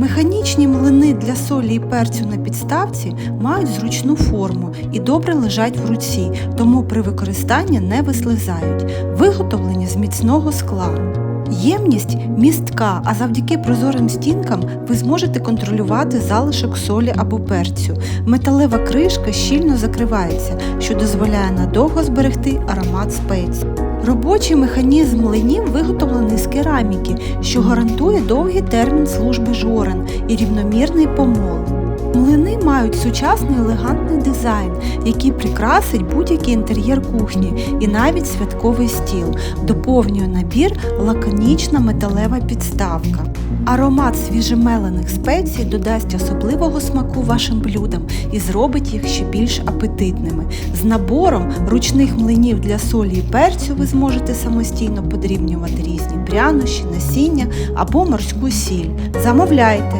Механічні млини для солі і перцю на підставці мають зручну форму і добре лежать в руці, тому при використанні не вислизають. Виготовлені з міцного скла. Ємність містка, а завдяки прозорим стінкам ви зможете контролювати залишок солі або перцю. Металева кришка щільно закривається, що дозволяє надовго зберегти аромат спецій. Робочий механізм млинів виготовлений з кераміки, що гарантує довгий термін служби жорен і рівномірний помол. Млини мають сучасний елегантний дизайн, який прикрасить будь-який інтер'єр кухні і навіть святковий стіл. Доповнює набір лаконічна металева підставка. Аромат свіжемелених спецій додасть особливого смаку вашим блюдам і зробить їх ще більш апетитними. З набором ручних млинів для солі і перцю ви зможете самостійно подрібнювати різні прянощі, насіння або морську сіль. Замовляйте!